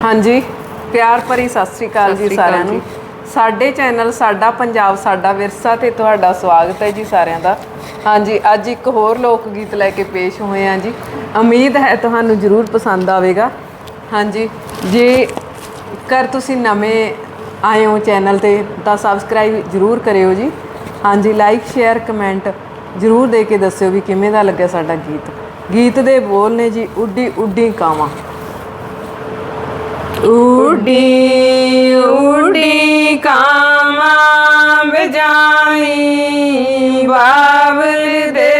ਹਾਂਜੀ ਪਿਆਰ ਭਰੀ ਸਤਿ ਸ੍ਰੀ ਅਕਾਲ ਜੀ ਸ੍ਰੀ ਸਾਰਿਆਂ ਨੂੰ। ਸਾਡੇ ਚੈਨਲ ਸਾਡਾ ਪੰਜਾਬ ਸਾਡਾ ਵਿਰਸਾ ਤੇ ਤੁਹਾਡਾ ਸਵਾਗਤ ਹੈ ਜੀ ਸਾਰਿਆਂ ਦਾ। ਹਾਂਜੀ ਅੱਜ ਇੱਕ ਹੋਰ ਲੋਕ ਗੀਤ ਲੈ ਕੇ ਪੇਸ਼ ਹੋਏ ਹਾਂ ਜੀ। ਉਮੀਦ ਹੈ ਤੁਹਾਨੂੰ ਜ਼ਰੂਰ ਪਸੰਦ ਆਵੇਗਾ। ਹਾਂਜੀ ਜੇ ਕਰ ਤੁਸੀਂ ਨਵੇਂ ਆਏ ਹੋ ਚੈਨਲ ਤੇ ਤਾਂ ਸਬਸਕ੍ਰਾਈਬ ਜ਼ਰੂਰ ਕਰਿਓ ਜੀ। ਹਾਂਜੀ ਲਾਈਕ ਸ਼ੇਅਰ ਕਮੈਂਟ ਜ਼ਰੂਰ ਦੇ ਕੇ ਦੱਸਿਓ ਵੀ ਕਿਵੇਂ ਦਾ ਲੱਗਿਆ ਸਾਡਾ ਗੀਤ। ਗੀਤ ਦੇ ਬੋਲ ਨੇ ਜੀ ਉੱਡੀ ਉੱਡੀ ਕਾਵਾਂ। उडी उडी कामा बजाई बाबर दे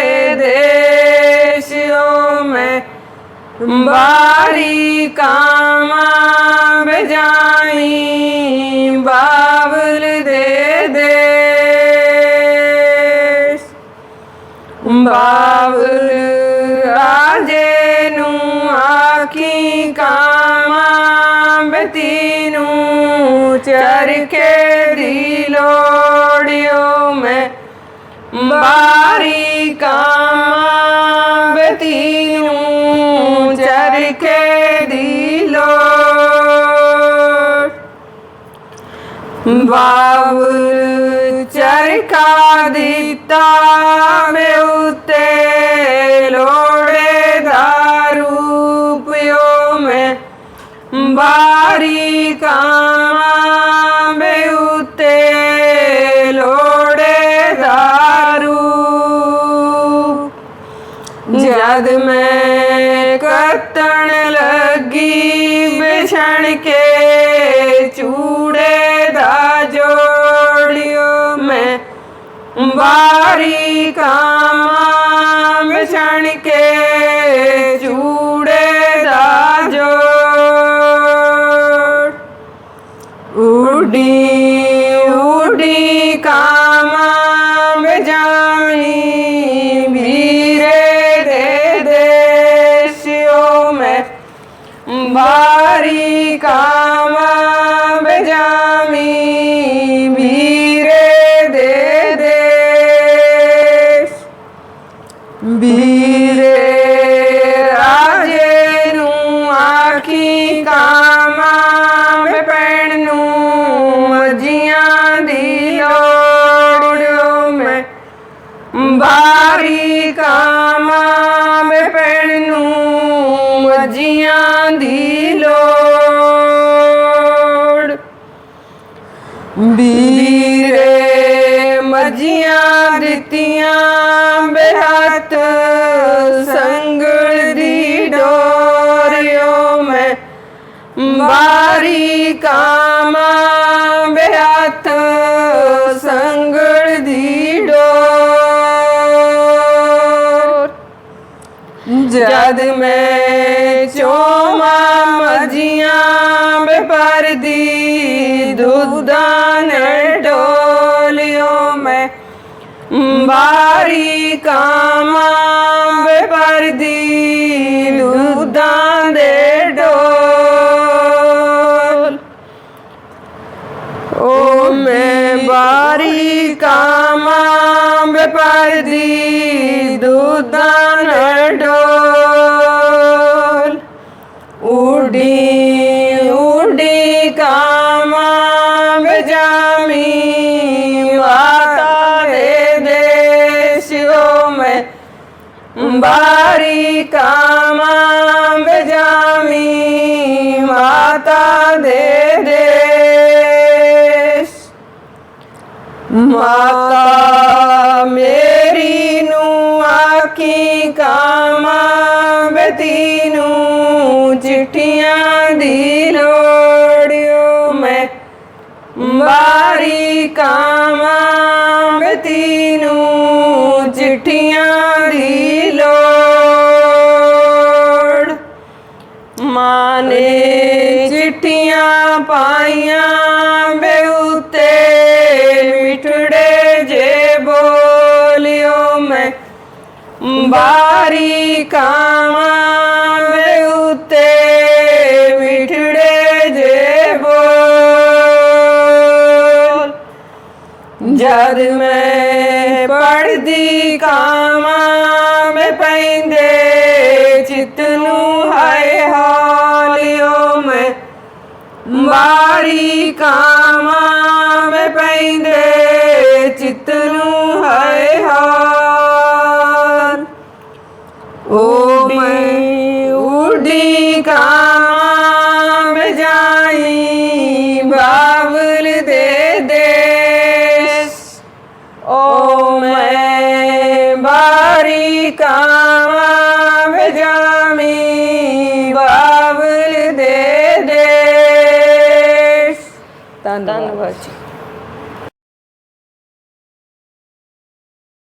देशों में बारी कामा बजाई बाबर दे देश बाबर राजे नू आखी का ਬਤੀ ਨੂੰ ਚਰਖੇ ਦੀ ਲੋੜਿਓ ਮੈਂ ਬਾਰੀ ਕਾਮਾਂ ਬਤੀ ਨੂੰ ਚਰਖੇ ਦੀ ਲੋੜ। ਬਾਬਲ ਚਰਖਾ ਦਿੱਤਾ ਮੈਂ ਉਤੇ ਬਾਰੀ ਕਾਮਾਂ ਮੈਂ ਉਤੇ ਲੋੜੇ ਦਾਰੂ। ਜਦ ਮੈਂ ਕਤਣ ਲੱਗੀ ਬਿਛਣ ਕੇ ਚੂੜੇ ਦਾ ਜੋੜਿਓ ਮੈਂ। ਬਾਰੀ ਕਾਮਾਂ ਬਿਛਣ ਕੇ ਬਜਾਮੀ ਵੀਰੇ ਮਜੀਆਂ ਦਿੱਤੀਆਂ ਬੇਹੱਥ ਸੰਗਲ ਦੀ ਡੋਰਿਓ ਮੈਂ। ਬਾਰੀ ਕਾਮਾਂ ਬੇਹੱਥ ਸੰਗਲ ਦੀ ਡੋਰ। ਜਦ ਮੈਂ ਚੋਮਾ ਮਜੀਆਂ ਬਪਰਦੀ ਦੁੱਧਾਂ ਨੇ ਬਾਰੀ ਕਾਮਾਂ ਬਪਰਦੀ ਦੁੱਧਾਂ ਦੇ ਡੋਲ। ਓ ਮੈਂ ਬਾਰੀ ਕਾਮਾਂ ਬਪਰਦੀ ਦੁੱਧਾਂ ਨਾਲ ਡੋਲ। ਬਾਰੀ ਕਾਮਾਂ ਬਜਾਮੀ ਮਾਤਾ ਦੇ ਦੇਸ। ਮਾਤਾ ਮੇਰੀ ਨੂੰ ਆਖੀ ਕਾਮਾਂ ਬਤੀ ਨੂੰ ਚਿੱਠੀਆਂ ਦੀ ਲੋੜਿਓ ਮੈਂ। ਬਾਰੀ ਕਾਮਾਂ ਬਤੀ ਨੂੰ ਚਿੱਠੀਆਂ ਦੀ ਪਾਈਆਂ ਬੇ ਮਿਠੜੇ ਜੇ ਬੋਲਿਓ ਮੈਂ। ਬਾਰੀ ਕਾਮਾਂ ਬੇ ਉਤੇ ਮਿਠੜੇ ਜੇ ਬੋਲ। ਜਦ ਮੈਂ ਪੜਦੀ ਕਾਮਾਂ ਮੈਂ ਪੈਂਦੇ ਚਿੱਤ ਨੂੰ ਮਾਰੀ ਕਾਮਾਂ ਵੇ ਪੈਂਦੇ, ਚਿੱਤ ਨੂੰ ਹਾਏ ਹਾਰ। ਓ ਮੈਂ ਉਡੀ ਕਾਮਾਂ ਵੇ ਜਾਈ ਬਾਬਲ ਦੇ ਦੇਸ। ਓ ਮੈਂ ਬਾਰੀ ਕਾਵਾਂ ਬਾਬਲ ਦੇ ਦੇਸ ਧੰਨਵਾਦ ਜੀ